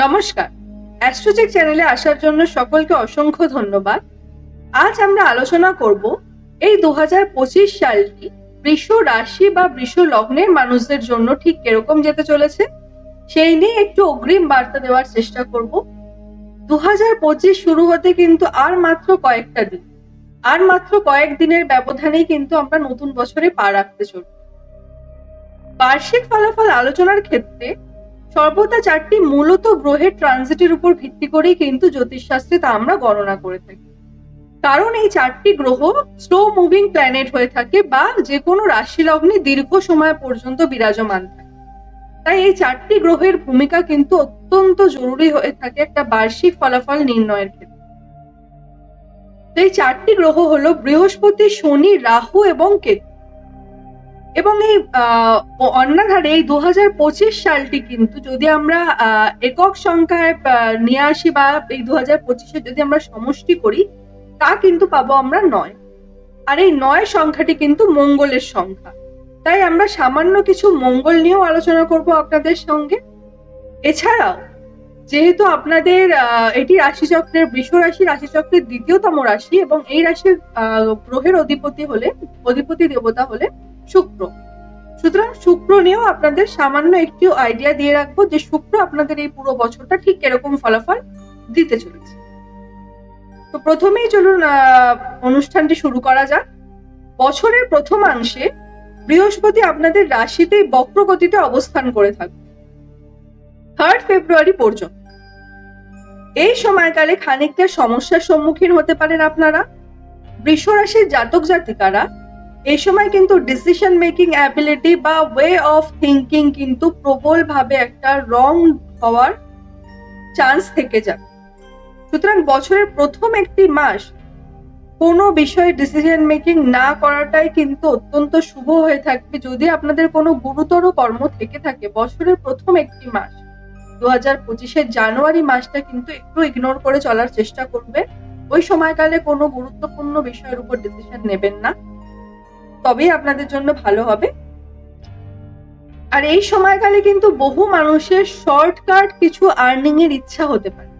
নমস্কার। অ্যাস্ট্রোচেক চ্যানেলে আসার জন্য সকলকে অসংখ্য ধন্যবাদ। আজ আমরা আলোচনা করব এই দু পঁচিশ সালটি বৃষ রাশি বা বৃষ লগ্নের মানুষদের জন্য ঠিক কীরকম যেতে চলেছে, সেই নিয়ে একটু অগ্রিম বার্তা দেওয়ার চেষ্টা করব। দু পঁচিশ শুরু হতে কিন্তু আর মাত্র কয়েকটা দিন। আর মাত্র কয়েক দিনের ব্যবধানেই কিন্তু আমরা নতুন বছরে পা রাখতে চলব। বার্ষিক ফলাফল আলোচনার ক্ষেত্রে সর্বদা চারটি মূলত গ্রহের ট্রানজিটের উপর ভিত্তি করেই কিন্তু জ্যোতিষশাস্ত্রে তা আমরা গণনা করে থাকি। কারণ এই চারটি গ্রহ স্লো মুভিং প্ল্যানেট হয়ে থাকে বা যে কোনো রাশি লগ্নে দীর্ঘ সময় পর্যন্ত বিরাজমান থাকে। তাই এই চারটি গ্রহের ভূমিকা কিন্তু অত্যন্ত জরুরি হয়ে থাকে একটা বার্ষিক ফলাফল নির্ণয়ের ক্ষেত্রে। এই চারটি গ্রহ হলো বৃহস্পতি, শনি, রাহু এবং কেতু। এবং এই অন্যধারে এই দু হাজার পঁচিশ সালটি কিন্তু যদি আমরা একক সংখ্যায় নিয়ে আসি বা এই দু হাজার পঁচিশে যদি আমরা সমষ্টি করি, তা কিন্তু পাবো আমরা নয়। আর এই নয় সংখ্যাটি কিন্তু মঙ্গলের সংখ্যা। তাই আমরা সামান্য কিছু মঙ্গল নিয়েও আলোচনা করব আপনাদের সঙ্গে। এছাড়াও, যেহেতু আপনাদের এটি রাশিচক্রের, বৃষ রাশি রাশিচক্রের দ্বিতীয়তম রাশি এবং এই রাশির গ্রহের অধিপতি হলে, অধিপতি দেবতা হলে শুক্র। সুতরাং শুক্র নিয়েও আপনাদের সামান্য একটি আইডিয়া দিয়ে রাখব যে শুক্র আপনাদের এই পুরো বছরটা ঠিক কীরকম ফলাফল দিতে চলেছে। তো প্রথমেই চলুন অনুষ্ঠানটি শুরু করা যাক। বছরের প্রথমাংশে বৃহস্পতি আপনাদের রাশিতেই বক্রগতিতে অবস্থান করে থাকবে। থার্ড ফেব্রুয়ারি পর্যন্ত। এই সময়কালে খানিকটা সমস্যার সম্মুখীন হতে পারেন আপনারা। বৃষ রাশির জাতক জাতিকারা এই সময় কিন্তু ডিসিশন মেকিং অ্যাবিলিটি বা ওয়ে অফ থিঙ্কিং কিন্তু প্রবলভাবে একটা রং হওয়ার চান্স থেকে যাবে সুতরাং বছরের প্রথম একটি মাস কোনো বিষয়ে ডিসিশন মেকিং না করাটাই কিন্তু অত্যন্ত শুভ হয়ে থাকবে যদি আপনাদের কোনো গুরুতর কর্ম থেকে থাকে। বছরের প্রথম একটি মাস দু হাজার পঁচিশের জানুয়ারি মাসটা কিন্তু একটু ইগনোর করে চলার চেষ্টা করবে। ওই সময়কালে কোনো গুরুত্বপূর্ণ বিষয়ের উপর ডিসিশন নেবেন না। তবেই আপনাদের জন্য ভালো হবে। আর এই সময়কালে কিন্তু বহু মানুষের শর্টকাট কিছু আর্নিং এর ইচ্ছা হতে পারে।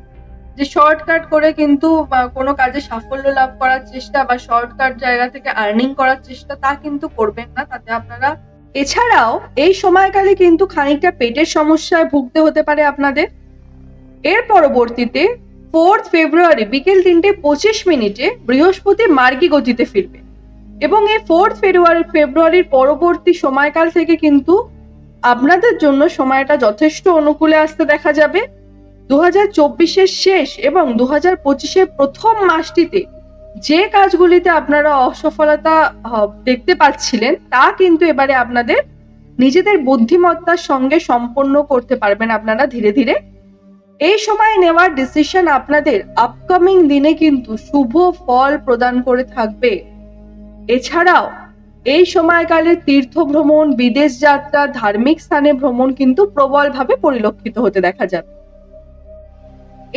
যে শর্টকাট করে কিন্তু কোনো কাজে সাফল্য লাভ করার চেষ্টা, বা শর্টকাট জায়গা থেকে আর্নিং করার চেষ্টা তা কিন্তু করবেন না। তাতে আপনারা, এছাড়াও এই সময়কালে কিন্তু খানিকটা পেটের সমস্যায় ভুগতে হতে পারে আপনাদের। এর পরবর্তীতে ফোর্থ ফেব্রুয়ারি বিকেল তিনটে পঁচিশ মিনিটে বৃহস্পতি মার্গী গতিতে ফিরবে। এবং এই ফোর্থ ফেব্রুয়ারি ফেব্রুয়ারির পরবর্তী সময়কাল থেকে কিন্তু আপনাদের জন্য সময়টা যথেষ্ট অনুকূলে আসতে দেখা যাবে। দু হাজার চব্বিশের শেষ এবং দু হাজার পঁচিশের প্রথম মাসটিতে যে কাজগুলিতে আপনারা অসফলতা দেখতে পাচ্ছিলেন, তা কিন্তু এবারে আপনাদের নিজেদের বুদ্ধিমত্তার সঙ্গে সম্পন্ন করতে পারবেন আপনারা ধীরে ধীরে। এই সময় নেওয়ার ডিসিশন আপনাদের আপকামিং দিনে কিন্তু শুভ ফল প্রদান করে থাকবে। এছাড়াও, এই সময়কালে তীর্থ ভ্রমণ বিদেশ যাত্রা, ধার্মিক স্থানে ভ্রমণ কিন্তু প্রবলভাবে পরিলক্ষিত হতে দেখা যাবে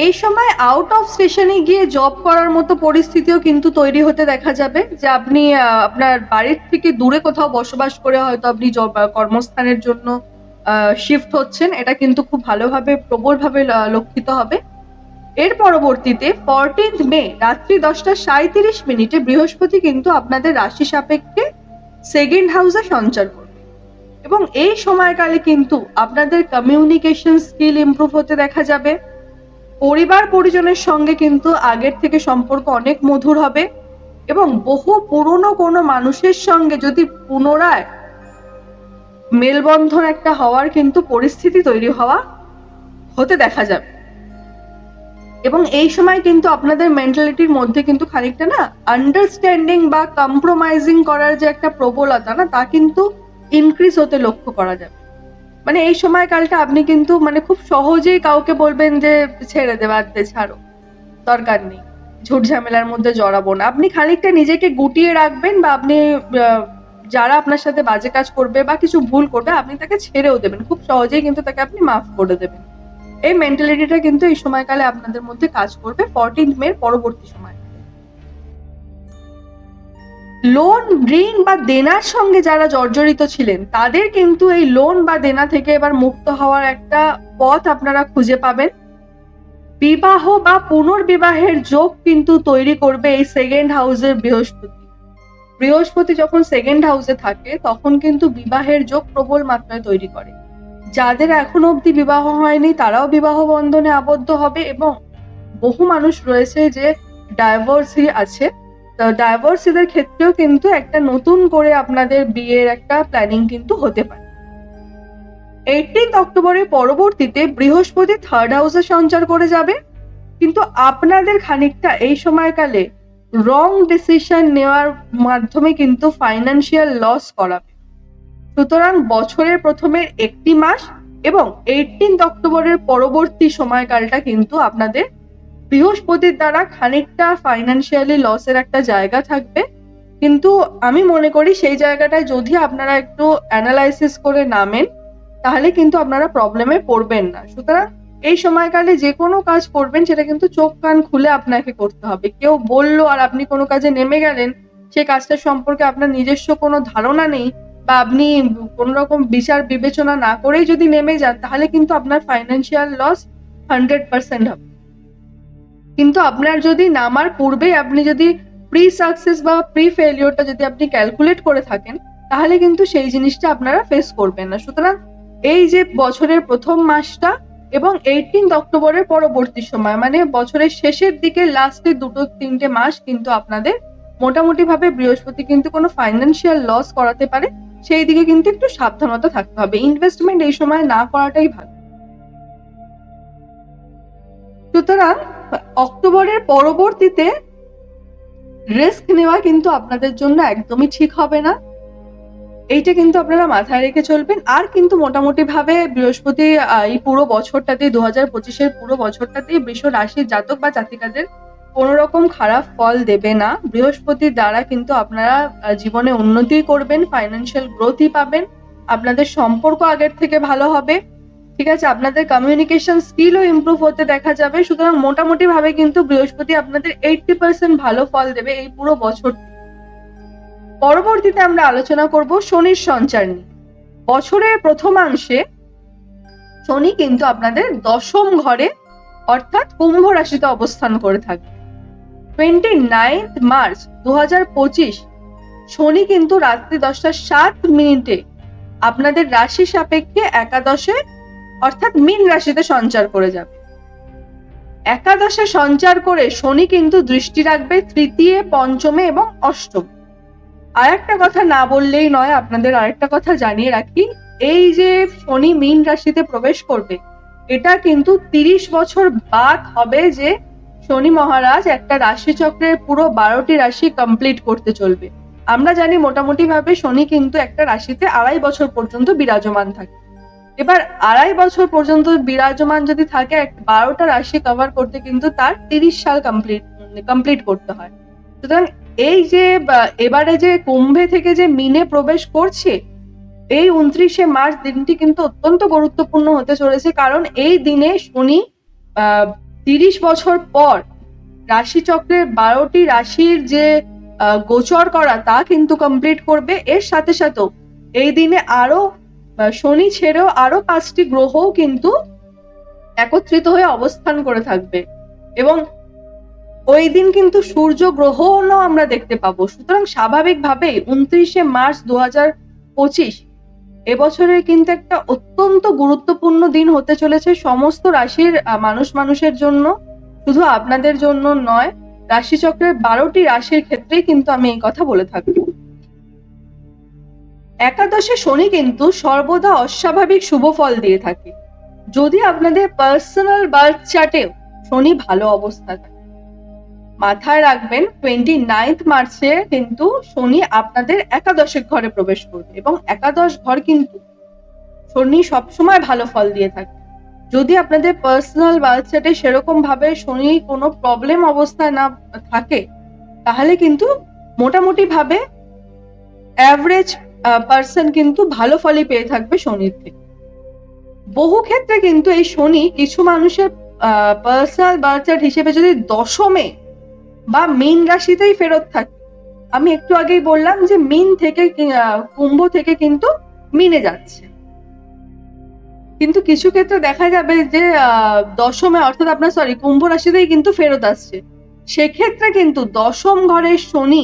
এই সময় আউট অফ স্টেশনে গিয়ে জব করার মতো পরিস্থিতিও কিন্তু তৈরি হতে দেখা যাবে, যে আপনি আপনার বাড়ির থেকে দূরে কোথাও বসবাস করে হয়তো আপনি জব কর্মস্থানের জন্য শিফট হচ্ছেন, এটা কিন্তু খুব ভালোভাবে, প্রবলভাবে লক্ষিত হবে। এর পরবর্তীতে ফরটিন্থ মে রাত্রি দশটা সাঁত্রিশ মিনিটে বৃহস্পতি কিন্তু আপনাদের রাশি সাপেক্ষে সেকেন্ড হাউসে সঞ্চার করবে। এবং এই সময়কালে কিন্তু আপনাদের কমিউনিকেশন স্কিল ইমপ্রুভ হতে দেখা যাবে। পরিবার পরিজনের সঙ্গে কিন্তু আগের থেকে সম্পর্ক অনেক মধুর হবে এবং বহু পুরনো কোনো মানুষের সঙ্গে যদি পুনরায় মেলবন্ধন একটা হওয়ার কিন্তু পরিস্থিতি তৈরি হওয়া হতে দেখা যাবে। এবং এই সময় কিন্তু আপনাদের মেন্টালিটির মধ্যে কিন্তু খানিকটা না আন্ডারস্ট্যান্ডিং বা কম্প্রোমাইজিং করার যে একটা প্রবলতা না, তা কিন্তু ইনক্রিজ হতে লক্ষ্য করা যাবে। মানে এই সময়কালটা আপনি কিন্তু মানে খুব সহজেই কাউকে বলবেন যে, ছেড়ে দে, বাদ দে, ছাড়ো, দরকার নেই, ঝুট ঝামেলার মধ্যে জড়াবো না। আপনি খানিকটা নিজেকে গুটিয়ে রাখবেন বা আপনি যারা আপনার সাথে বাজে কাজ করবে বা কিছু ভুল করবে, আপনি তাকে ছেড়েও দেবেন। খুব সহজেই কিন্তু তাকে আপনি মাফ করে দেবেন। এই মেন্টালিটিটা কিন্তু এই সময়কালে আপনাদের মধ্যে কাজ করবে ফোরটিন্থ মে পরবর্তী সময়। লোন ঋণ বা দেনার সঙ্গে যারা জর্জরিত ছিলেন, তাদের কিন্তু এই লোন বা দেনা থেকে এবার মুক্ত হওয়ার একটা পথ আপনারা খুঁজে পাবেন। বিবাহ বা পুনর্বিবাহের যোগ কিন্তু তৈরি করবে এই সেকেন্ড হাউসের বৃহস্পতি। বৃহস্পতি যখন সেকেন্ড হাউসে থাকে, তখন কিন্তু বিবাহের যোগ প্রবল মাত্রায় তৈরি করে। যাদের এখনও অবধি বিবাহ হয়নি, তারাও বিবাহ বন্ধনে আবদ্ধ হবে এবং বহু মানুষ রয়েছে যে ডাইভোর্সি আছে। ডাইভোর্সিদের ক্ষেত্রেও কিন্তু একটা নতুন করে আপনাদের বিয়ের একটা প্ল্যানিং কিন্তু হতে পারে। এইটিন অক্টোবরের পরবর্তীতে বৃহস্পতি থার্ড হাউসে সঞ্চার করে যাবে। কিন্তু আপনাদের খানিকটা এই সময়কালে রং ডিসিশন নেওয়ার মাধ্যমে কিন্তু ফাইন্যান্সিয়াল লস করাবে। সুতরাং বছরের প্রথমের একটি মাস এবং এইটিন অক্টোবরের পরবর্তী সময়কালটা কিন্তু আপনাদের বৃহস্পতির দ্বারা খানিকটা ফাইন্যান্সিয়ালি লসের একটা জায়গা থাকবে। কিন্তু আমি মনে করি সেই জায়গাটায় যদি আপনারা একটু অ্যানালাইসিস করে নামেন, তাহলে কিন্তু আপনারা প্রবলেমে পড়বেন না। সুতরাং এই সময়কালে যে কোনো কাজ করবেন, সেটা কিন্তু চোখ কান খুলে আপনাকে করতে হবে। কেউ বলল আর আপনি কোনো কাজে নেমে গেলেন সেই কাজটা সম্পর্কে আপনার নিজস্ব কোনো ধারণা নেই বা আপনি কোন রকম বিচার বিবেচনা না করেই যদি নেমে যান, তাহলে কিন্তু আপনার ফাইন্যান্সিয়াল লস হান্ড্রেড পার্সেন্ট হবে। কিন্তু আপনার যদি নামার পূর্বেই আপনি যদি প্রি সাকসেস বা প্রি ফেলিওরটা যদি আপনি ক্যালকুলেট করে থাকেন, তাহলে কিন্তু সেই জিনিসটা আপনারা ফেস করবেন না। সুতরাং এই যে বছরের প্রথম মাসটা এবং এইটিন অক্টোবরের পরবর্তী সময় মানে বছরের শেষের দিকে লাস্টে দুটো তিনটে মাস কিন্তু আপনাদের মোটামুটি ভাবে বৃহস্পতি কিন্তু কোনো ফাইন্যান্সিয়াল লস করাতে পারে। সেই দিকে কিন্তু একটু সাবধানতা থাকতে হবে। ইনভেস্টমেন্ট এই সময় না করাটাই ভালো। সুতরাং, অক্টোবরের পরবর্তীতে রিস্ক নেওয়া কিন্তু আপনাদের জন্য একদমই ঠিক হবে না। এইটা কিন্তু আপনারা মাথায় রেখে চলবেন। আর কিন্তু মোটামুটি ভাবে বৃহস্পতি এই পুরো বছরটাতে, দু হাজার পঁচিশের পুরো বছরটাতেই বৃষ রাশির জাতক বা জাতিকাদের কোনো রকম খারাপ ফল দেবে না। বৃহস্পতির দ্বারা কিন্তু আপনারা জীবনে উন্নতি করবেন ফাইন্যান্সিয়াল গ্রোথই পাবেন। আপনাদের সম্পর্ক আগের থেকে ভালো হবে। ঠিক আছে? আপনাদের কমিউনিকেশন স্কিলও ইমপ্রুভ হতে দেখা যাবে। সুতরাং মোটামুটি ভাবে কিন্তু বৃহস্পতি আপনাদের এইটটি পার্সেন্ট ভালো ফল দেবে এই পুরো বছর। পরবর্তীতে আমরা আলোচনা করব শনির সঞ্চার নিয়ে। বছরের প্রথমাংশে শনি কিন্তু আপনাদের দশম ঘরে, অর্থাৎ কুম্ভ রাশিতে অবস্থান করে থাকবে টোয়েন্টি নাইন্থ মার্চ দু শনি কিন্তু রাত্রি দশটা সাত মিনিটে আপনাদের রাশি সাপেক্ষে একাদশে, অর্থাৎ মীন রাশিতে সঞ্চার করে যাবে। একাদশে সঞ্চার করে শনি কিন্তু দৃষ্টি রাখবে তৃতীয়, পঞ্চমে এবং অষ্টম। আর একটা কথা না বললেই নয়, আপনাদের আরেকটা কথা জানিয়ে রাখি, এই যে শনি মীন রাশিতে প্রবেশ করবে, এটা কিন্তু তিরিশ বছর বাদ হবে যে শনি মহারাজ একটা রাশি চক্রের পুরো বারোটি রাশি কমপ্লিট করতে চলবে। আমরা জানি মোটামুটি ভাবে শনি কিন্তু একটা রাশিতে আড়াই বছর পর্যন্ত বিরাজমান থাকে। এবার আড়াই বছর পর্যন্ত বিরাজমান যদি থাকে বারোটা রাশি কভার করতে কিন্তু তার তিরিশ সাল কমপ্লিট কমপ্লিট করতে হয়। সুতরাং এই যে এবারে যে কুম্ভে থেকে যে মিনে প্রবেশ করছে, এই উনত্রিশে মার্চ দিনটি কিন্তু অত্যন্ত গুরুত্বপূর্ণ হতে চলেছে। কারণ এই দিনে শনি তিরিশ বছর পর রাশিচক্রের বারোটি রাশির যে গোচর করা তা কিন্তু কমপ্লিট করবে। এর সাথে সাথেও এই দিনে আরও শনি ছেড়েও আরও পাঁচটি গ্রহও কিন্তু একত্রিত হয়ে অবস্থান করে থাকবে। এবং ওই দিন কিন্তু সূর্য গ্রহণও আমরা দেখতে পাবো। সুতরাং স্বাভাবিকভাবেই উনত্রিশে মার্চ দু হাজার পঁচিশ এবছরের কিন্তু একটা অত্যন্ত গুরুত্বপূর্ণ দিন হতে চলেছে সমস্ত রাশির মানুষ মানুষের জন্য। শুধু আপনাদের জন্য নয়, রাশিচক্রের বারোটি রাশির ক্ষেত্রেই কিন্তু আমি এই কথা বলে থাকব একাদশে শনি কিন্তু সর্বদা অস্বাভাবিক শুভ ফল দিয়ে থাকে। যদি আপনাদের পার্সোনাল বার্থ চার্টেও শনি ভালো অবস্থা থাকে মাথায় রাখবেন টোয়েন্টি নাইন্থ মার্চে কিন্তু শনি আপনাদের একাদশের ঘরে প্রবেশ করবে এবং একাদশ ঘর কিন্তু শনি সবসময় ভালো ফল দিয়ে থাকে। যদি আপনাদের পার্সোনাল বার্থ চার্টে সেরকম ভাবে শনি কোনো প্রবলেম অবস্থায় না থাকে, তাহলে কিন্তু মোটামুটি ভাবে অ্যাভারেজ পার্সন কিন্তু ভালো ফলই পেয়ে থাকবে শনির থেকে। বহু ক্ষেত্রে কিন্তু এই শনি কিছু মানুষের পার্সোনাল বার্থচার্ট হিসেবে যদি দশমে বা মীন রাশিতেই ফেরত থাকে। আমি একটু আগেই বললাম যে মিন থেকে কুম্ভ থেকে কিন্তু মিনে যাচ্ছে। কিন্তু কিছু ক্ষেত্রে দেখা যাবে যে দশমে অর্থাৎ আপনার সরি কুম্ভ রাশিতেই কিন্তু ফেরত আসছে। সেক্ষেত্রে কিন্তু দশম ঘরের শনি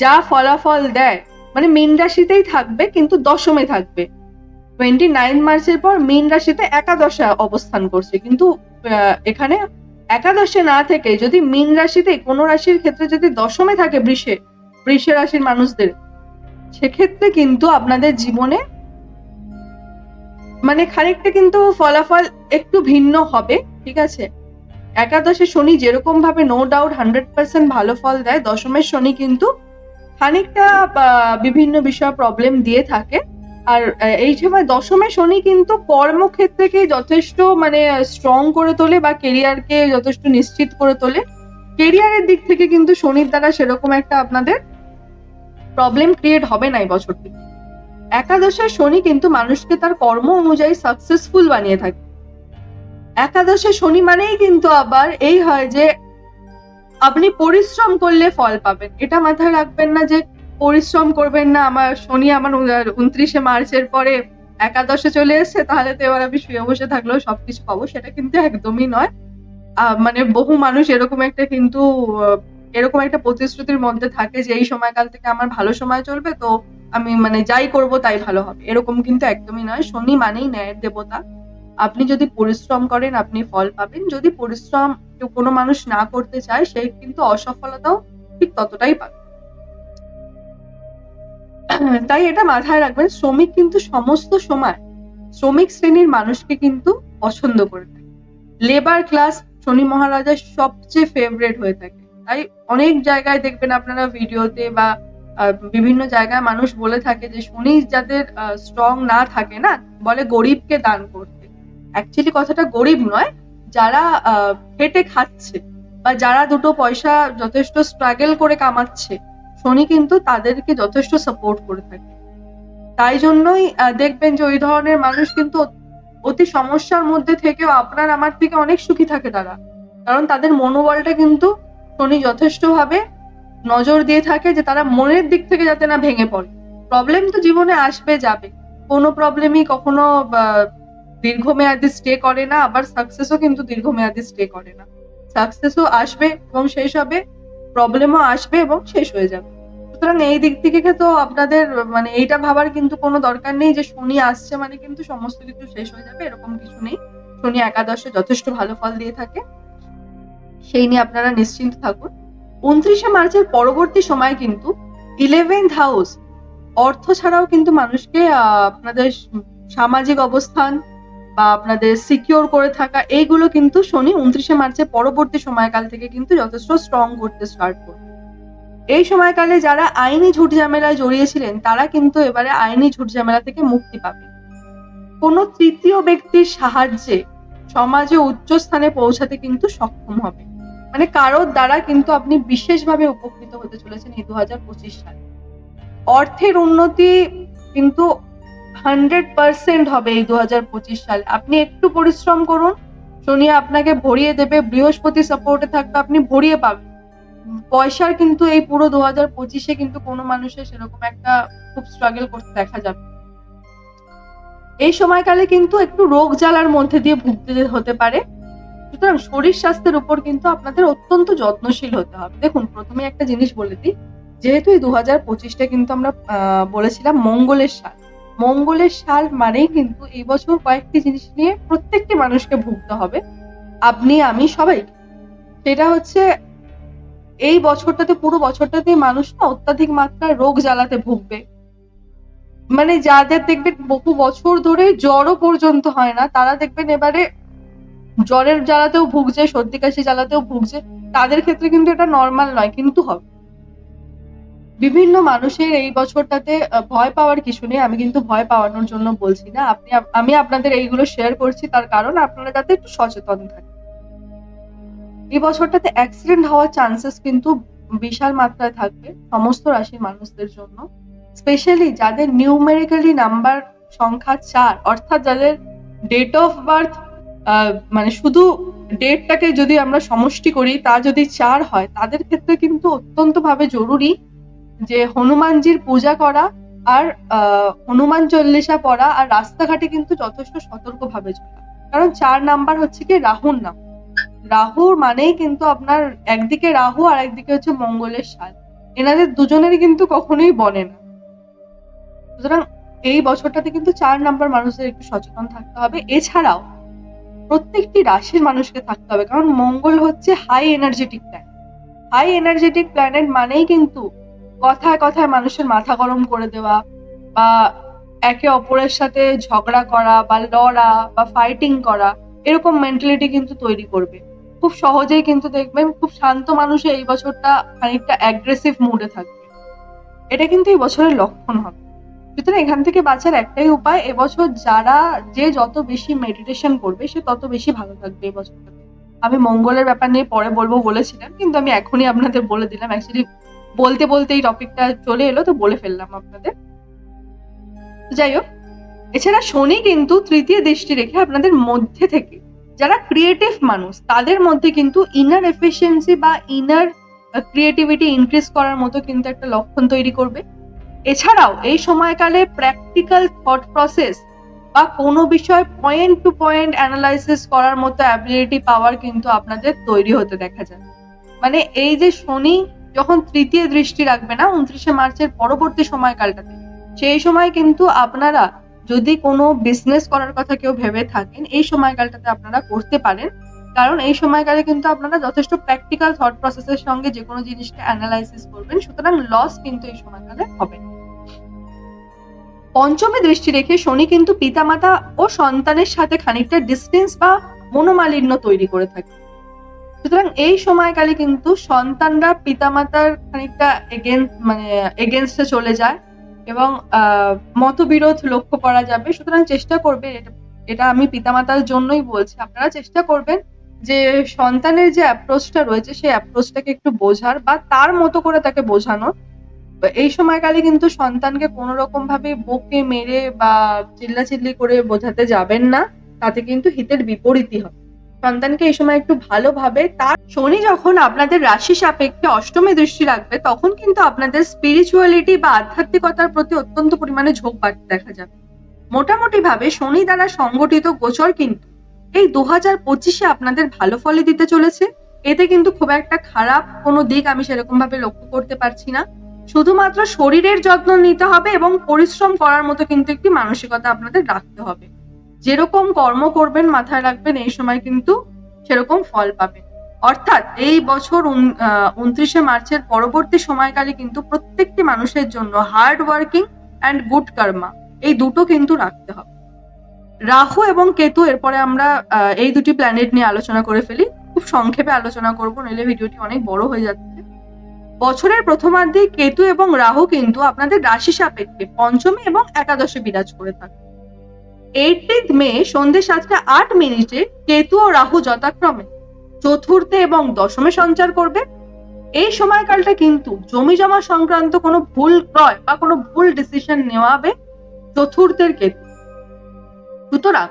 যা ফলাফল দেয় মানে মীন রাশিতেই থাকবে, কিন্তু দশমে থাকবে। টোয়েন্টি নাইন মার্চের পর মীন রাশিতে একাদশে অবস্থান করছে। কিন্তু এখানে একাদশে না থেকে যদি মীন রাশিতে কোনো রাশির ক্ষেত্রে যদি দশমে থাকে বৃষে, বৃষ রাশির মানুষদের, সেক্ষেত্রে কিন্তু আপনাদের জীবনে মানে খানিকটা কিন্তু ফলাফল একটু ভিন্ন হবে, ঠিক আছে? একাদশে শনি যেরকম ভাবে নো ডাউট হান্ড্রেড পার্সেন্ট ভালো ফল দেয় দশমের শনি কিন্তু খানিকটা বিভিন্ন বিষয় প্রবলেম দিয়ে থাকে। আর এই সময় দশমে শনি কিন্তু কর্মক্ষেত্রকে যথেষ্ট মানে স্ট্রং করে তোলে বা কেরিয়ারকে যথেষ্ট নিশ্চিত করে তোলে। কেরিয়ারের দিক থেকে কিন্তু শনির দ্বারা সেরকম একটা আপনাদের প্রবলেম ক্রিয়েট হবে না এই বছরটি একাদশে শনি কিন্তু মানুষকে তার কর্ম অনুযায়ী সাকসেসফুল বানিয়ে থাকে। একাদশে শনি মানেই কিন্তু আবার এই হয় যে, আপনি পরিশ্রম করলে ফল পাবেন। এটা মাথায় রাখবেন না যে পরিশ্রম করবেন না, আমার শনি আমার উনত্রিশে মার্চের পরে একাদশে চলে এসেছে, তাহলে তো এবার আমি শুয়ে বসে থাকলেও সবকিছু পাবো। সেটা কিন্তু একদমই নয়। মানে বহু মানুষ এরকম একটা কিন্তু এরকম একটা প্রতিশ্রুতির মধ্যে থাকে যে এই সময়কাল থেকে আমার ভালো সময় চলবে, তো আমি মানে যাই করব তাই ভালো হবে। এরকম কিন্তু একদমই নয়। শনি মানেই ন্যায়ের দেবতা। আপনি যদি পরিশ্রম করেন, আপনি ফল পাবেন। যদি পরিশ্রম কোনো মানুষ না করতে চায়, সে কিন্তু অসফলতাও ঠিক ততটাই পাবে। তাই এটা মাথায় রাখবেন শ্রমিক কিন্তু সমস্ত সময় শ্রমিক শ্রেণির মানুষকে কিন্তু পছন্দ করে থাকে। লেবার ক্লাস শনি মহারাজার সবচেয়ে ফেভারেট হয়ে থাকে। তাই অনেক জায়গায় দেখবেন আপনারা ভিডিওতে বা বিভিন্ন জায়গায় মানুষ বলে থাকে যে শনি যাদের স্ট্রং না থাকে না বলে গরিবকে দান করতে। অ্যাকচুয়ালি কথাটা গরিব নয় যারা আহ, খেটে খাচ্ছে বা যারা দুটো পয়সা যথেষ্ট স্ট্রাগল করে কামাচ্ছে শনি কিন্তু তাদেরকে যথেষ্ট সাপোর্ট করে থাকে। তাই জন্যই দেখবেন যে ওই ধরনের মানুষ কিন্তু অতি সমস্যার মধ্যে থেকেও আপনার আমার থেকে অনেক সুখী থাকে তারা। কারণ তাদের মনোবলটা কিন্তু শনি যথেষ্টভাবে নজর দিয়ে থাকে যে তারা মনের দিক থেকে যাতে না ভেঙে পড়ে। প্রবলেম তো জীবনে আসবে, যাবে। কোনো প্রবলেমই কখনো দীর্ঘমেয়াদী স্টে করে না, আবার সাকসেসও কিন্তু দীর্ঘমেয়াদী স্টে করে না। সাকসেসও আসবে এবং শেষ হবে প্রবলেমও আসবে এবং শেষ হয়ে যাবে। সুতরাং এই দিক থেকে তো আপনাদের মানে এইটা ভাবার কিন্তু কোনো দরকার নেই যে শনি আসছে মানে কিন্তু সমস্ত কিছু শেষ হয়ে যাবে, এরকম কিছু নেই। শনি একাদশে যথেষ্ট ভালো ফল দিয়ে থাকে। সেই নিয়ে আপনারা নিশ্চিন্ত থাকুন। উনত্রিশে মার্চের পরবর্তী সময় কিন্তু ইলেভেন্থ হাউস অর্থ ছাড়াও কিন্তু মানুষকে আপনাদের সামাজিক অবস্থান বা আপনাদের সিকিউর করে থাকা, এইগুলো কিন্তু শনি উনত্রিশে মার্চের পরবর্তী সময়কাল থেকে কিন্তু যথেষ্ট স্ট্রং করতে স্টার্ট করবে। এই সময়কালে যারা আইনি ঝুট ঝামেলায় জড়িয়েছিলেন, তারা কিন্তু এবারে আইনি ঝুট ঝামেলা থেকে মুক্তি পাবে। কোনো তৃতীয় ব্যক্তির সাহায্যে সমাজে উচ্চ স্থানে পৌঁছাতে কিন্তু সক্ষম হবে। মানে কারোর দ্বারা কিন্তু আপনি বিশেষভাবে উপকৃত হতে চলেছেন এই দু হাজার পঁচিশ সালে। অর্থের উন্নতি কিন্তু হান্ড্রেড পার্সেন্ট হবে এই দু হাজার পঁচিশ সালে। আপনি একটু পরিশ্রম করুন। শনি আপনাকে ভরিয়ে দেবে, বৃহস্পতি সাপোর্টে থাকবে, আপনি ভরিয়ে পাবেন। পয়সার কিন্তু এই পুরো দু হাজার পঁচিশে কিন্তু কোনো মানুষের সেরকম একটা খুব স্ট্রাগল করতে দেখা যাবে। এই সময়কালে কিন্তু একটু রোগ জ্বালার মধ্যে দিয়ে ভুগতে হতে পারে। সুতরাং শরীর স্বাস্থ্যের উপর কিন্তু আপনাদের অত্যন্ত যত্নশীল হতে হবে। দেখুন প্রথমে একটা জিনিস বলে দিই। যেহেতু এই দু হাজার পঁচিশটা কিন্তু আমরা বলেছিলাম মঙ্গলের সাল। মঙ্গলের সাল মানেই কিন্তু এই বছর কয়েকটি জিনিস নিয়ে প্রত্যেকটি মানুষকে ভুগতে হবে। আপনি, আমি, সবাই। সেটা হচ্ছে, এই বছরটাতে, পুরো বছরটাতে মানুষ না অত্যাধিক মাত্রায় রোগ জ্বালাতে ভুগবে। মানে যাদের দেখবেন বহু বছর ধরে জ্বরও পর্যন্ত হয় না, তারা দেখবেন এবারে জ্বরের জ্বালাতেও ভুগছে, সর্দি, কাশি জ্বালাতেও ভুগছে, তাদের ক্ষেত্রে কিন্তু এটা নর্মাল নয়, কিন্তু হবে। বিভিন্ন মানুষের এই বছরটাতে ভয় পাওয়ার কিছু নেই। আমি কিন্তু ভয় পাওয়ানোর জন্য বলছি না। আপনি আমি আপনাদের এইগুলো শেয়ার করছি। তার কারণ আপনারা যাতে একটু সচেতন থাকেন। এই বছরটাতে অ্যাক্সিডেন্ট হওয়ার চান্সেস কিন্তু বিশাল মাত্রায় থাকবে সমস্ত রাশির মানুষদের জন্য। স্পেশালি যাদের নিউমেরিক্যালি নাম্বার সংখ্যা চার, অর্থাৎ যাদের ডেট অফ বার্থ মানে শুধু ডেটটাকে যদি আমরা সমষ্টি করি, তা যদি চার হয়, তাদের ক্ষেত্রে কিন্তু অত্যন্ত ভাবে জরুরি যে হনুমানজির পূজা করা আর হনুমান চল্লিশা পড়া আর রাস্তাঘাটে কিন্তু যথেষ্ট সতর্কভাবে চলা। কারণ চার নাম্বার হচ্ছে কি রাহুর নাম। রাহুর মানেই কিন্তু আপনার একদিকে রাহু আর একদিকে হচ্ছে মঙ্গলের সাল এনাদের দুজনেরই কিন্তু কখনোই বনে না। সুতরাং এই বছরটাতে কিন্তু চার নাম্বার মানুষদের একটু সচেতন থাকতে হবে। এছাড়াও প্রত্যেকটি রাশির মানুষকে থাকতে হবে। কারণ মঙ্গল হচ্ছে high energetic planet high energetic planet মানেই কিন্তু কথায় কথায় মানুষের মাথা গরম করে দেওয়া বা একে অপরের সাথে ঝগড়া করা বা লড়া বা ফাইটিং করা, এরকম মেন্টালিটি কিন্তু তৈরি করবে। খুব সহজেই কিন্তু দেখবেন খুব শান্ত মানুষে এই বছরটা খানিকটা অ্যাগ্রেসিভ মুডে থাকবে। এটা কিন্তু এই বছরের লক্ষণ হবে। সুতরাং এখান থেকে বাঁচার একটাই উপায় এবছর যারা, যে যত বেশি মেডিটেশন করবে, সে তত বেশি ভালো থাকবে এই বছরটাতে। আমি মঙ্গলের ব্যাপার নিয়ে পরে বলব বলেছিলাম, কিন্তু আমি এখনই আপনাদের বলে দিলাম। অ্যাকচুয়ালি বলতে বলতে এই টপিকটা চলে এলো, তো বলে ফেললাম আপনাদের। যাই হোক, এছাড়া শনি কিন্তু তৃতীয় দৃষ্টি রেখে আপনাদের মধ্যে থেকে, যারা ক্রিয়েটিভ মানুষ, তাদের মধ্যে কিন্তু ইনার এফিসিয়েন্সি বা ইনার ক্রিয়েটিভিটি ইনক্রিজ করার মতো কিন্তু একটা লক্ষণ তৈরি করবে। এছাড়াও এই সময়কালে প্র্যাকটিক্যাল থট প্রসেস বা কোনো বিষয় পয়েন্ট টু পয়েন্ট অ্যানালাইসিস করার মতো অ্যাবিলিটি পাওয়ার কিন্তু আপনাদের তৈরি হতে দেখা যায়। মানে এই যে শনি যখন তৃতীয় দৃষ্টি রাখবে না, উনত্রিশে মার্চের পরবর্তী সময়কালটাতে। সেই সময় কিন্তু আপনারা যদি কোনো বিজনেস করার কথা কেউ ভেবে থাকেন, এই সময়কালটাতে আপনারা করতে পারেন। কারণ এই সময়কালে কিন্তু আপনারা যথেষ্ট প্র্যাকটিক্যাল থট প্রসেসের সঙ্গে যে কোনো জিনিসকে অ্যানালাইসিস করবেন, সুতরাং লস কিন্তু এই সময়কালে হবে। পঞ্চমে দৃষ্টি রেখে শনি কিন্তু পিতামাতা ও সন্তানের সাথে খানিকটা ডিস্টেন্স বা মনোমালিন্য তৈরি করে থাকে। সুতরাং এই সময়কালে কিন্তু সন্তানরা পিতামাতার খানিকটা এগেন মানে এগেনস্টে চলে যায় এবং মতবিরোধ লক্ষ্য করা যাবে। সুতরাং চেষ্টা করবে, এটা আমি পিতামাতার জন্যই বলছি, আপনারা চেষ্টা করবেন যে সন্তানের যে অ্যাপ্রোচটা রয়েছে, সেই অ্যাপ্রোচটাকে একটু বোঝার বা তার মতো করে তাকে বোঝানোর। এই সময়কালে কিন্তু সন্তানকে কোনো রকম ভাবে বকে মেরে বা চিল্লাচিল্লি করে বোঝাতে যাবেন না, তাতে কিন্তু হিতের বিপরীতই হবে। সন্তানকে এই সময় একটু ভালোভাবে, তার শনি যখন আপনাদের রাশি সাপেক্ষে অষ্টমী দৃষ্টি রাখবে, তখন কিন্তু আপনাদের স্পিরিচুয়ালিটি বা আধ্যাত্মিকতার প্রতি অত্যন্ত পরিমাণে ঝোঁক বাড়তে দেখা যাবে। মোটামুটি ভাবে শনি দ্বারা সংগঠিত গোচর কিন্তু এই দু হাজার পঁচিশে আপনাদের ভালো ফলে দিতে চলেছে। এতে কিন্তু খুব একটা খারাপ কোনো দিক আমি সেরকম ভাবে লক্ষ্য করতে পারছি না। শুধুমাত্র শরীরের যত্ন নিতে হবে এবং পরিশ্রম করার মতো কিন্তু একটি মানসিকতা আপনাদের রাখতে হবে। যেরকম কর্ম করবেন, মাথায় রাখবেন, এই সময় কিন্তু সেরকম ফল পাবেন। অর্থাৎ এই বছর উনত্রিশে মার্চের পরবর্তী সময়কালে কিন্তু প্রত্যেকটি মানুষের জন্য hard working and good karma এই দুটো কিন্তু রাখতে হবে। রাহু এবং কেতু, এরপরে আমরা এই দুটি প্ল্যানেট নিয়ে আলোচনা করে ফেলি। খুব সংক্ষেপে আলোচনা করব, নইলে ভিডিওটি অনেক বড় হয়ে যাচ্ছে। বছরের প্রথমার্ধে কেতু এবং রাহু কিন্তু আপনাদের রাশি সাপেক্ষে পঞ্চমী এবং একাদশে বিরাজ করে থাকে। এইটিন্থ মে সন্ধ্যে সাতটা আট মিনিটে কেতু ও রাহু যথাক্রমে চতুর্থে এবং দশমে সঞ্চার করবে। এই সময়কালটা কিন্তু জমি জমা সংক্রান্ত কোনো ভুল ক্রয় বা কোনো ভুল ডিসিশন নেওয়া হবে চতুর্থের কেতু। সুতরাং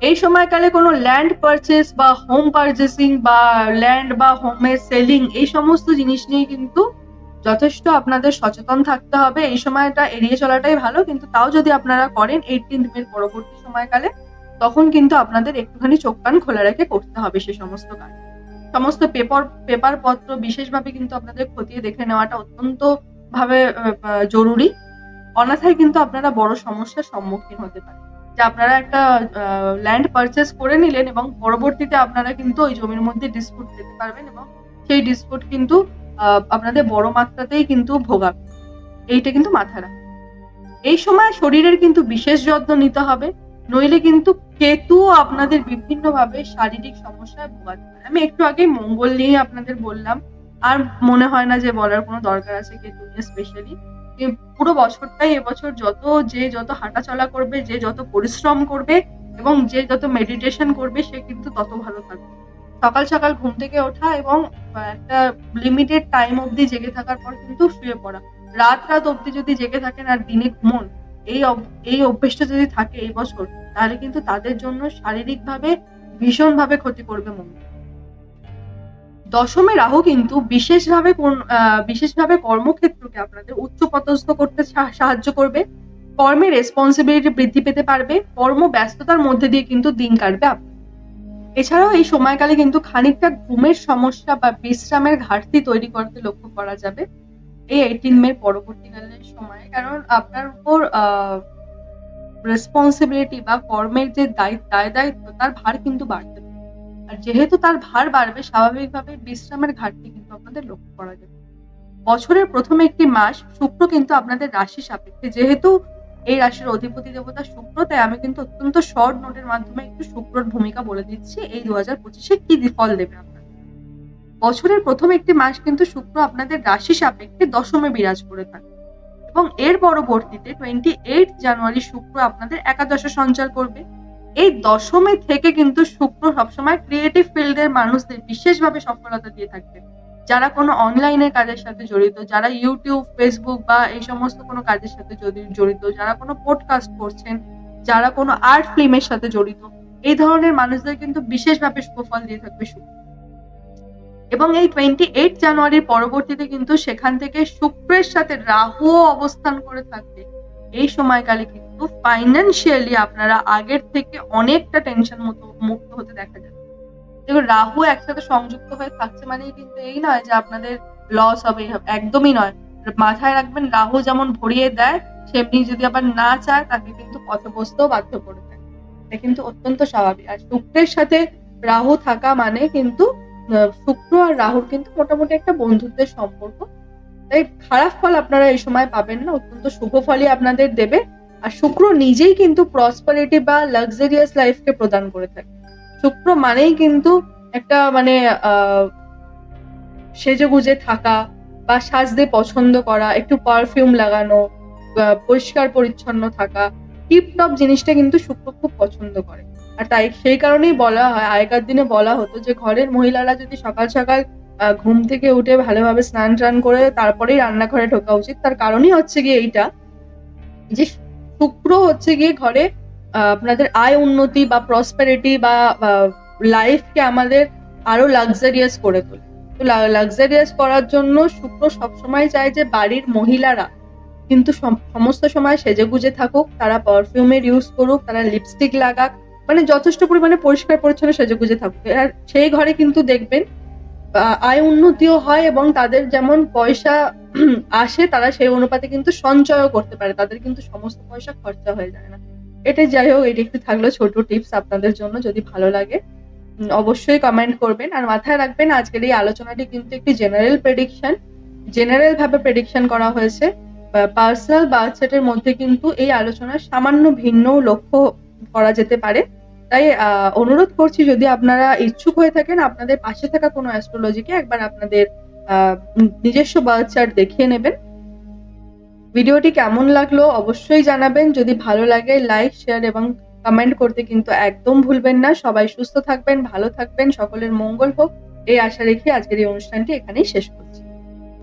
এই সময়কালে কোনো ল্যান্ড পারচেস বা হোম পারচেসিং বা ল্যান্ড বা হোমের সেলিং এই সমস্ত জিনিস নিয়ে কিন্তু যথেষ্ট আপনাদের সচেতন থাকতে হবে। এই সময়টা এড়িয়ে চলাটাই ভালো, কিন্তু তাও যদি আপনারা করেন এইটিন মের পরবর্তী সময়কালে, তখন কিন্তু আপনাদের একটুখানি চোখ কান খোলা রেখে করতে হবে সে সমস্ত কাজ। সমস্ত পেপার পেপার পত্র বিশেষভাবে কিন্তু আপনাদের খতিয়ে দেখে নেওয়াটা অত্যন্ত ভাবে জরুরি। অন্যথায় কিন্তু আপনারা বড় সমস্যার সম্মুখীন হতে পারেন। যে আপনারা একটা ল্যান্ড পারচেস করে নিলেন এবং পরবর্তীতে আপনারা কিন্তু ওই জমির মধ্যে ডিসপুট পেতে পারবেন এবং সেই ডিসপুট কিন্তু আপনাদের বড় মাত্রাতেই কিন্তু ভোগাবে। এইটা কিন্তু মাথায় রাখবেন এই সময় শরীরের কিন্তু বিশেষ যত্ন নিতে হবে, নইলে কিন্তু কেতু আপনাদের বিভিন্নভাবে শারীরিক সমস্যায় ভোগাতে পারে। আমি একটু আগে মঙ্গল নিয়ে আপনাদের বললাম, আর মনে হয় না যে বলার কোনো দরকার আছে কেতু নিয়ে স্পেশালি পুরো বছরটাই এবছর যত যে যত হাঁটাচলা করবে, যে যত পরিশ্রম করবে এবং যে যত মেডিটেশন করবে, সে কিন্তু তত ভালো থাকবে। সকাল সকাল ঘুম থেকে ওঠা এবং একটা লিমিটেড টাইম অবধি জেগে থাকার পর কিন্তু শুয়ে পড়া। রাত রাত অবধি যদি জেগে থাকেন আর দিনে ঘুমন, এই এই অভ্যেসটা যদি থাকে এই বছর, তাহলে কিন্তু তাদের জন্য শারীরিকভাবে ভীষণভাবে ক্ষতি করবে মন। দশমে রাহু কিন্তু বিশেষভাবে বিশেষভাবে কর্মক্ষেত্রকে আপনাদের উচ্চ পদস্থ করতে সাহায্য করবে। কর্মের রেসপন্সিবিলিটি বৃদ্ধি পেতে পারবে। কর্ম ব্যস্ততার মধ্যে দিয়ে কিন্তু দিন কাটবে আপনার। এছাড়াও এই সময়কালে কিন্তু খানিকটা ঘুমের সমস্যা বা বিশ্রামের ঘাটতি তৈরি করতে লক্ষ্য করা যাবে এই এইটিন মে পরবর্তীকালের সময়ে। কারণ আপনার উপর রেসপন্সিবিলিটি বা কর্মের যে দায়িত্ব দায় দায়িত্ব তার ভার কিন্তু বাড়তে। আর যেহেতু তার ভার বাড়বে, স্বাভাবিকভাবে বিশ্রামের ঘাটতি কিন্তু আপনাদের লক্ষ্য করা যাবে। বছরের প্রথম একটি মাস শুক্র কিন্তু আপনাদের রাশি সাপেক্ষে। যেহেতু এই রাশির অধিপতি দেবতা শুক্র, তাই আমি কিন্তু অত্যন্ত শর্ট নোটের মাধ্যমে একটু শুক্রর ভূমিকা বলে দিচ্ছি। এই দু হাজার পঁচিশে কি ফল দেবে আপনাদের বছরের প্রথম একটি মাস কিন্তু শুক্র আপনাদের রাশি সাপেক্ষে দশমে বিরাজ করে থাকে। এবং এর পরবর্তীতে টোয়েন্টি এইট জানুয়ারি শুক্র আপনাদের একাদশে সঞ্চার করবে। এই দশমে থেকে কিন্তু শুক্র সবসময় ক্রিয়েটিভ ফিল্ডের মানুষদের বিশেষভাবে সফলতা দিয়ে থাকবে। যারা কোনো অনলাইনের কাজের সাথে জড়িত, যারা ইউটিউব ফেসবুক বা এই সমস্ত কোনো কাজের সাথে যদি- জড়িত, যারা কোনো পডকাস্ট করছেন, যারা কোনো আর্ট ফিল্মের সাথে জড়িত, এই ধরনের মানুষদের কিন্তু বিশেষভাবে সুফল দিয়ে থাকবে শুক্র এবং এই টোয়েন্টি এইট জানুয়ারির পরবর্তীতে কিন্তু সেখান থেকে শুক্রের সাথে রাহু অবস্থান করে থাকবে। এই সময়কালে কিন্তু ফাইন্যান্সিয়ালি আপনারা আগের থেকে অনেকটা টেনশন মতো মুক্ত হতে দেখা যাবে দেখুন, রাহু একসাথে সংযুক্ত হয়ে থাকছে মানেই কিন্তু এই নয় যে আপনাদের লস হবে একদমই নয়। মাথায় রাখবেন, রাহু যেমন ভরিয়ে দেয়, সেমনি যদি আবার না চায়, তাকে কিন্তু পথগ্রস্তও বাধ্য করে দেয়। কিন্তু অত্যন্ত স্বাভাবিক। আর শুক্রের সাথে রাহু থাকা মানে কিন্তু শুক্র আর রাহুর কিন্তু মোটামুটি একটা বন্ধুত্বের সম্পর্ক। তাই খারাপ ফল আপনারা এই সময় পাবেন না, অত্যন্ত শুভ ফলই আপনাদের দেবে। আর শুক্র নিজেই কিন্তু প্রসপারিটি বা লাক্সারিয়াস লাইফকে প্রদান করে থাকে। শুক্র মানেই কিন্তু একটা মানে আহ সেজে গুজে থাকা বা সাজতে পছন্দ করা, একটু পারফিউম লাগানো পরিষ্কার পরিচ্ছন্ন থাকা টিপটপ জিনিসটা কিন্তু শুক্র খুব পছন্দ করে। আর তাই সেই কারণেই বলা হয়, আগেকার দিনে বলা হতো যে ঘরের মহিলারা যদি সকাল সকাল ঘুম থেকে উঠে ভালোভাবে স্নান টান করে তারপরেই রান্নাঘরে ঢোকা উচিত। তার কারণই হচ্ছে গিয়ে এইটা, যে শুক্র হচ্ছে গিয়ে ঘরে আপনাদের আয় উন্নতি বা প্রসপেরিটি বা লাইফকে আমাদের আরও লাক্সারিয়াস করে তোলে। তো লাক্সারিয়াস করার জন্য শুক্র সবসময় চায় যে বাড়ির মহিলারা কিন্তু সমস্ত সময় সেজে গুজে থাকুক, তারা পারফিউমের ইউজ করুক, তারা লিপস্টিক লাগাক মানে যথেষ্ট পরিমাণে পরিষ্কার পরিচ্ছন্ন সেজে গুজে থাকুক। আর সেই ঘরে কিন্তু দেখবেন আয় উন্নতিও হয় এবং তাদের যেমন পয়সা আসে, তারা সেই অনুপাতে কিন্তু সঞ্চয়ও করতে পারে। তাদের কিন্তু সমস্ত পয়সা খরচা হয়ে যায় না। এটা যাই হোক, এটি একটু থাকল ছোট টিপস আপনাদের জন্য যদি ভালো লাগে। অবশ্যই কমেন্ট করবেন। আর মাথায় রাখবেন, আজকের এই আলোচনাটি কিন্তু একটি জেনারেল প্রেডিকশন জেনারেল ভাবে প্রেডিকশন করা হয়েছে। পার্সোনাল বার্থসেটের মধ্যে কিন্তু এই আলোচনার সামান্য ভিন্ন লক্ষ্য করা যেতে পারে। তাই অনুরোধ করছি, যদি আপনারা ইচ্ছুক হয়ে থাকেন, আপনাদের পাশে থাকা কোনো অ্যাস্ট্রোলজিকে একবার আপনাদের নিজস্ব বার্থ চার্ট দেখিয়ে নেবেন। ভিডিওটি কেমন লাগল অবশ্যই জানাবেন। যদি ভালো লাগে লাইক শেয়ার এবং কমেন্ট করতে কিন্তু একদম ভুলবেন না। সবাই সুস্থ থাকবেন, ভালো থাকবেন, সকলের মঙ্গল হোক। এই আশা রেখে আজকের এই অনুষ্ঠানটি এখানেই শেষ করছি।